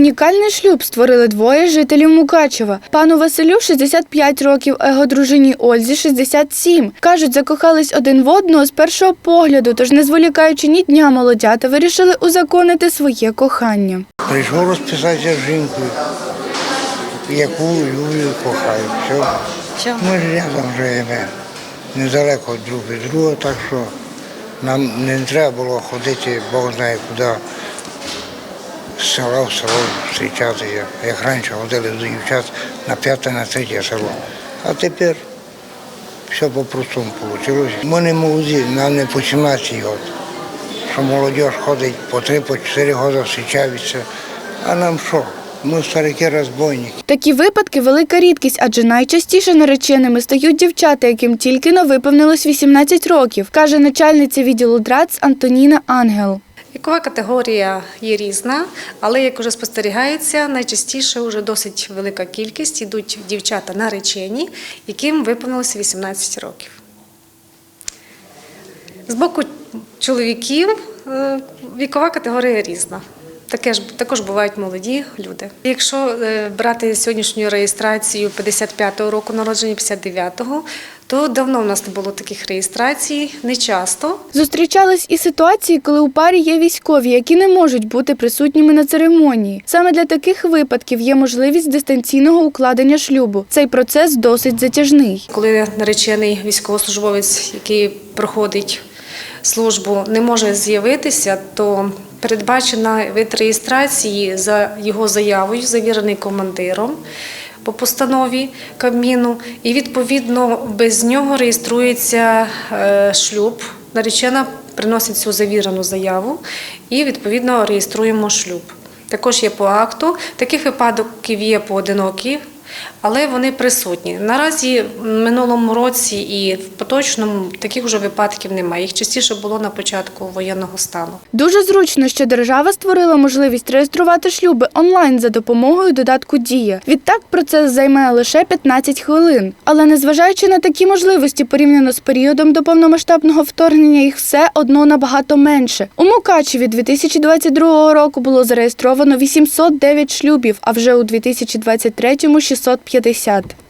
Унікальний шлюб створили двоє жителів Мукачева. Пану Василю 65 років, а його дружині Ользі 67. Кажуть, закохались один в одного з першого погляду, тож не зволікаючи ні дня молодята, вирішили узаконити своє кохання. Прийшов розписатися з жінкою, яку люблю і кохаю. Все. Все. Ми ж рядом живемо, недалеко друг від друга, так що нам не треба було ходити, Бог знає куди, села в село зустрічати, як, раніше ходили до дівчат на п'яте, на третє село. А тепер все по-простому вийшло. Ми не молоді, нам не по 17 років. Що молодь ходить по три, по роки зустрічаються. А нам що? Ми старики розбойники. Такі випадки велика рідкість, адже найчастіше нареченими стають дівчата, яким тільки но виповнилось 18 років, каже начальниця відділу ДРАЦ Антоніна Ангел. Вікова категорія є різна, але як вже спостерігається, найчастіше вже досить велика кількість йдуть дівчата наречені, яким виповнилося 18 років. З боку чоловіків е, вікова категорія різна. Таке ж також бувають молоді люди. Якщо е, брати сьогоднішню реєстрацію 55-го року народження, 59-го, то давно в нас не було таких реєстрацій, не часто. Зустрічались і ситуації, коли у парі є військові, які не можуть бути присутніми на церемонії. Саме для таких випадків є можливість дистанційного укладення шлюбу. Цей процес досить затяжний. Коли наречений військовослужбовець, який проходить службу, не може з'явитися, то передбачена вид реєстрації за його заявою, завірений командиром по постанові Кабміну, і відповідно без нього реєструється е, шлюб. Наречена приносить цю завірену заяву і відповідно реєструємо шлюб. Також є по акту. Таких випадків є поодинокі, але вони присутні. Наразі в минулому році і в поточному таких вже випадків немає. Їх частіше було на початку воєнного стану. Дуже зручно, що держава створила можливість реєструвати шлюби онлайн за допомогою додатку Дія. Відтак процес займе лише 15 хвилин. Але незважаючи на такі можливості, порівняно з періодом до повномасштабного вторгнення, їх все одно набагато менше. У Мукачеві 2022 року було зареєстровано 809 шлюбів, а вже у 2023 – 650.